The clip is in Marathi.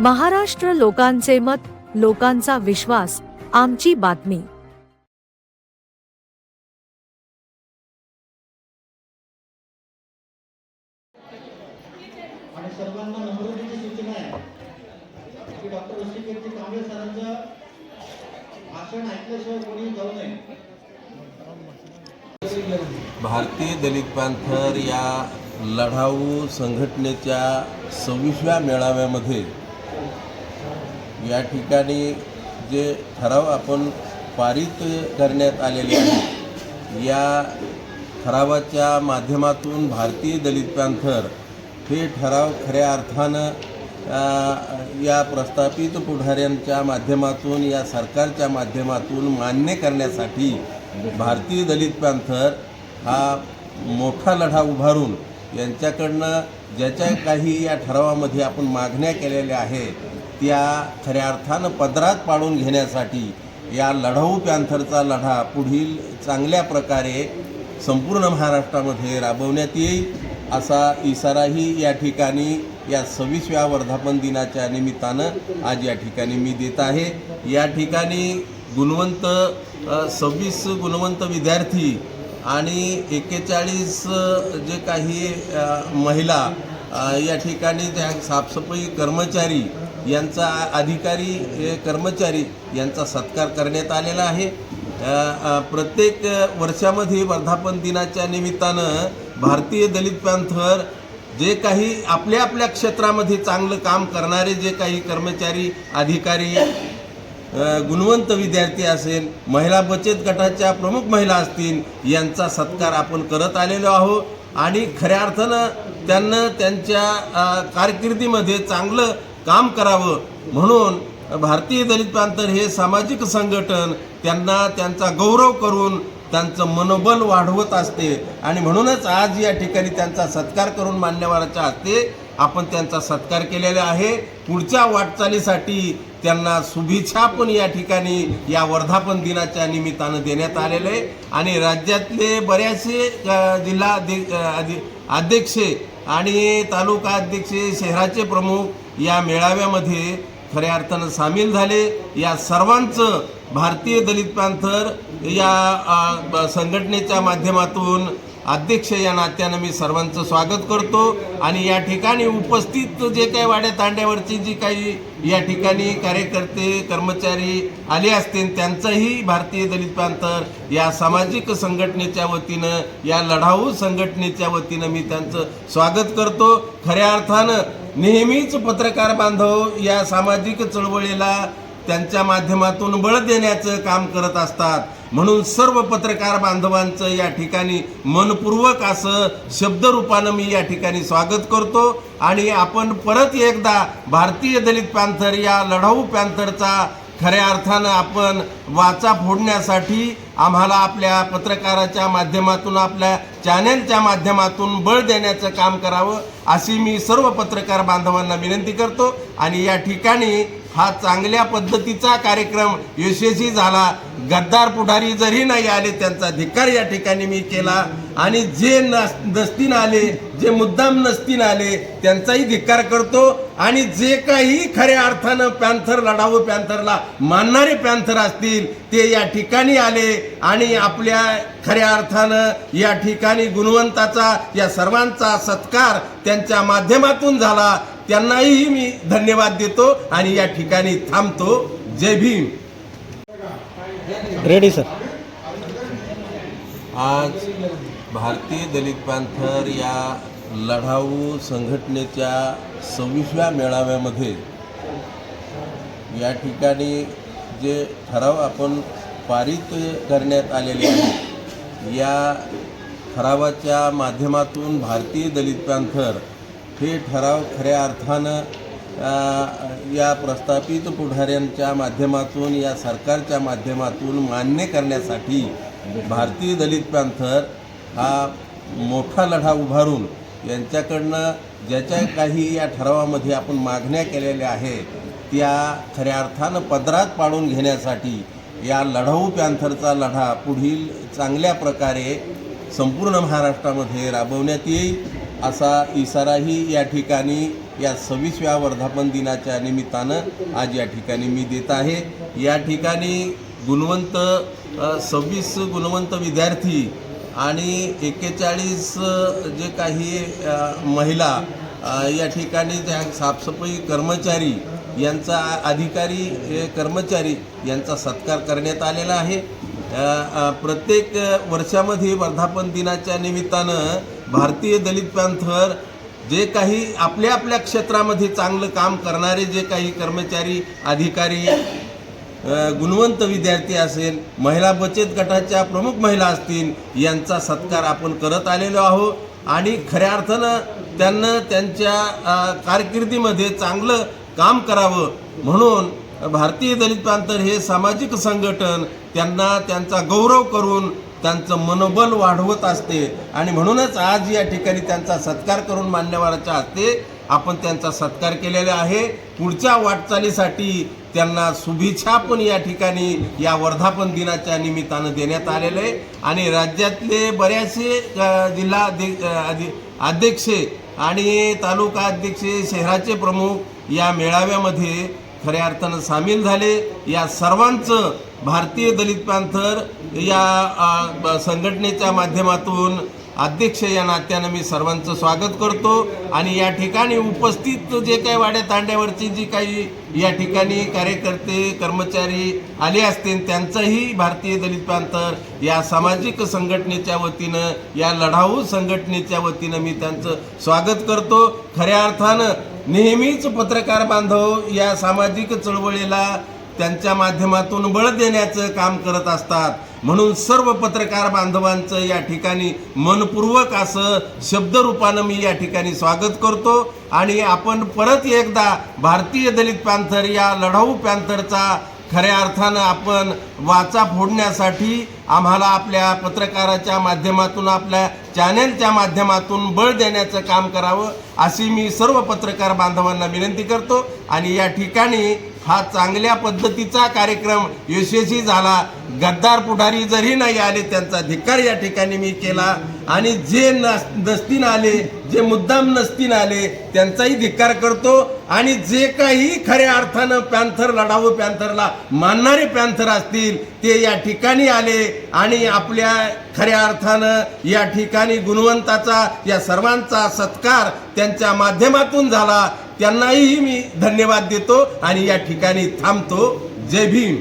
महाराष्ट्र लोकांचे मत लोकांचा विश्वास आमची बातमी. आणि सर्वांना नम्रतेची सूचना आहे. की डॉक्टर ऋषिकेशजी कांबळे सरांचं भाषण ऐकल्याशिवाय कोणी जाऊ नये. भारतीय दलित पॅंथर या लढाऊ संघटनेच्या सव्वीसव्या मेळाव्यामध्ये या ठिकाणी जे ठराव आपण पारित करण्यात आलेले आहेत या ठरावाच्या माध्यमातून भारतीय दलित पॅंथर हे ठराव खऱ्या अर्थानं या प्रस्थापित पुढाऱ्यांच्या माध्यमातून या सरकारच्या माध्यमातून मान्य करण्यासाठी भारतीय दलित पॅंथर हा मोठा लढा उभारून यांच्याकडनं ज्याच्या काही या ठरावामध्ये आपण मागण्या केलेल्या आहेत त्या खऱ्या अर्थानं पदरात पाडून घेण्यासाठी या लढाऊ पॅन्थरचा लढा पुढील चांगल्या प्रकारे संपूर्ण महाराष्ट्रामध्ये राबवण्यात येईल असा इशाराही या ठिकाणी या सव्वीसव्या वर्धापन दिनाच्या निमित्तानं आज या ठिकाणी मी देत आहे. या ठिकाणी गुणवंत सव्वीस गुणवंत विद्यार्थी आणि एक्केचाळीस जे काही महिला या ठिकाणी त्या साफसफाई कर्मचारी यांचा अधिकारी हे कर्मचारी यांचा सत्कार करण्यात आलेला आहे. प्रत्येक वर्षामध्ये वर्धापन दिनाच्या निमित्तानं भारतीय दलित पॅन्थर जे काही आपल्या आपल्या क्षेत्रामध्ये चांगलं काम करणारे जे काही कर्मचारी अधिकारी गुणवंत विद्यार्थी असेल महिला बचत गटाच्या प्रमुख महिला असतील यांचा सत्कार आपण करत आलेलो आहोत. आणि खऱ्या अर्थानं त्यांना त्यांच्या कारकिर्दीमध्ये चांगलं काम करावं म्हणून भारतीय दलित प्रांतर हे सामाजिक संघटन त्यांना त्यांचा गौरव करून त्यांचं मनोबल वाढवत असते. आणि म्हणूनच आज या ठिकाणी त्यांचा सत्कार करून मान्यवराच्या हस्ते आपण त्यांचा सत्कार केलेला आहे. पुढच्या वाटचालीसाठी त्यांना शुभेच्छा पण या ठिकाणी या वर्धापन दिनाच्या निमित्तानं देण्यात आलेलं आहे. आणि राज्यातले बऱ्याचसे जिल्हा अध्यक्ष आणि तालुका अध्यक्ष शहराचे प्रमुख या मेळाव्यामध्ये खऱ्या अर्थानं सामील झाले. या सर्वांचं भारतीय दलित पॅंथर या संघटनेच्या माध्यमातून अध्यक्ष या नात्यानं मी सर्वांचं स्वागत करतो. आणि या ठिकाणी उपस्थित जे काही वाड्या तांड्यावरची जी काही या ठिकाणी कार्यकर्ते कर्मचारी आले असतील त्यांचंही भारतीय दलित प्रांतर या सामाजिक संघटनेच्या वतीनं या लढाऊ संघटनेच्या वतीनं मी त्यांचं स्वागत करतो. खऱ्या अर्थानं नेहमीच पत्रकार बांधव या सामाजिक चळवळीला त्यांच्या माध्यमातून बळ देण्याचं काम करत असतात. म्हणून सर्व पत्रकार बांधवांचं या ठिकाणी मनपूर्वक असं शब्दरूपानं मी या ठिकाणी स्वागत करतो. आणि आपण परत एकदा भारतीय दलित पॅन्थर या लढाऊ पॅन्थरचा खऱ्या अर्थानं आपण वाचा फोडण्यासाठी आम्हाला आपल्या पत्रकाराच्या माध्यमातून आपल्या चॅनेलच्या माध्यमातून बळ देण्याचं काम करावं अशी मी सर्व पत्रकार बांधवांना विनंती करतो. आणि या ठिकाणी हा चांगल्या पद्धतीचा कार्यक्रम यशस्वी झाला. गद्दार पुढारी जरी नाही आले त्यांचा धिक्कार या ठिकाणी मी केला. आणि जे नस नसतीन आले जे मुद्दाम नसतीन आले त्यांचाही धिक्कार करतो. आणि जे काही खऱ्या अर्थानं पॅन्थर लढाऊ पॅन्थरला मानणारे पॅन्थर असतील ते या ठिकाणी आले. आणि आपल्या खऱ्या अर्थानं या ठिकाणी गुणवंताचा या सर्वांचा सत्कार त्यांच्या माध्यमातून झाला. त्यांनाही मी धन्यवाद देतो आणि या ठिकाणी थांबतो. जय भीम. रेडी सर आज भारतीय दलित पॅंथर या लढाऊ संघटनेच्या सव्वीसव्या मेळाव्यामध्ये या ठिकाणी जे ठराव आपण पारित करण्यात आलेले आहेत या ठरावाच्या माध्यमातून भारतीय दलित पॅंथर हे ठराव खऱ्या अर्थानं या प्रस्थापित पुढाऱ्यांच्या माध्यमातून या सरकारच्या माध्यमातून मान्य करण्यासाठी भारतीय दलित पॅन्थर हा मोठा लढा उभारून यांच्याकडनं ज्याच्या काही या ठरावामध्ये आपण मागण्या केलेल्या आहेत त्या खऱ्या अर्थानं पदरात पाडून घेण्यासाठी या लढाऊ पॅन्थरचा लढा पुढील चांगल्या प्रकारे संपूर्ण महाराष्ट्रामध्ये राबवण्यात येईल. असा इशाराही या ठिकाणी या सव्वीसव्या वर्धापन दिनाच्या निमित्तानं आज या ठिकाणी मी देत आहे. या ठिकाणी गुणवंत सव्वीस गुणवंत विद्यार्थी आणि एक्केचाळीस जे काही महिला या ठिकाणी त्या साफसफाई कर्मचारी यांचा अधिकारी कर्मचारी यांचा सत्कार करण्यात आलेला आहे. प्रत्येक वर्षामध्ये वर्धापन दिनाच्या निमित्तानं भारतीय दलित पॅन्थर जे काही आपल्या आपल्या क्षेत्रामध्ये चांगलं काम करणारे जे काही कर्मचारी अधिकारी गुणवंत विद्यार्थी असेल महिला बचत गटाच्या प्रमुख महिला असतील यांचा सत्कार आपण करत आलेलो आहोत. आणि खऱ्या अर्थानं त्यांना त्यांच्या कारकिर्दीमध्ये चांगलं काम करावं म्हणून भारतीय दलित प्रांतर हे सामाजिक संघटन त्यांना त्यांचा गौरव करून त्यांचं मनोबल वाढवत असते. आणि म्हणूनच आज या ठिकाणी त्यांचा सत्कार करून मान्यवराच्या हस्ते आपण त्यांचा सत्कार केलेला आहे. पुढच्या वाटचालीसाठी त्यांना शुभेच्छा पण या ठिकाणी या वर्धापन दिनाच्या निमित्तानं देण्यात आलेलं आहे. आणि राज्यातले बऱ्याचसे जिल्हा अध्यक्ष आणि तालुका अध्यक्ष शहराचे प्रमुख या मेळाव्यामध्ये खऱ्या अर्थानं सामील झाले. या सर्वांचं भारतीय दलित पॅन्थर या संघटनेच्या माध्यमातून अध्यक्ष या नात्यानं मी सर्वांचं स्वागत करतो. आणि या ठिकाणी उपस्थित जे काही वाड्या तांड्यावरची जी काही या ठिकाणी कार्यकर्ते कर्मचारी आले असतील त्यांचंही भारतीय दलित प्रांतर या सामाजिक संघटनेच्या वतीनं या लढाऊ संघटनेच्या वतीनं मी त्यांचं स्वागत करतो. खऱ्या अर्थानं नेहमीच पत्रकार बांधव या सामाजिक चळवळीला त्यांच्या माध्यमातून बळ देण्याचं काम करत असतात. म्हणून सर्व पत्रकार बांधवांचं या ठिकाणी मनपूर्वक असं शब्दरूपानं मी या ठिकाणी स्वागत करतो. आणि आपण परत एकदा भारतीय दलित पॅन्थर या लढाऊ पॅन्थरचा खऱ्या अर्थानं आपण वाचा फोडण्यासाठी आम्हाला आपल्या पत्रकाराच्या माध्यमातून आपल्या चॅनेलच्या माध्यमातून बळ देण्याचं काम करावं अशी मी सर्व पत्रकार बांधवांना विनंती करतो. आणि या ठिकाणी हा चांगल्या पद्धतीचा कार्यक्रम यशस्वी झाला. गद्दार पुढारी जरी नाही आले त्यांचा धिक्कार या ठिकाणी मी केला. आणि जे नस नसतीन आले जे मुद्दाम नसतीन आले त्यांचाही धिक्कार करतो. आणि जे काही खऱ्या अर्थानं पॅन्थर लढाऊ पॅन्थरला मानणारे पॅन्थर असतील ते या ठिकाणी आले. आणि आपल्या खऱ्या अर्थानं या ठिकाणी गुणवंताचा या सर्वांचा सत्कार त्यांच्या माध्यमातून झाला. त्यांनाही मी धन्यवाद देतो आणि या ठिकाणी थांबतो. जय भीम.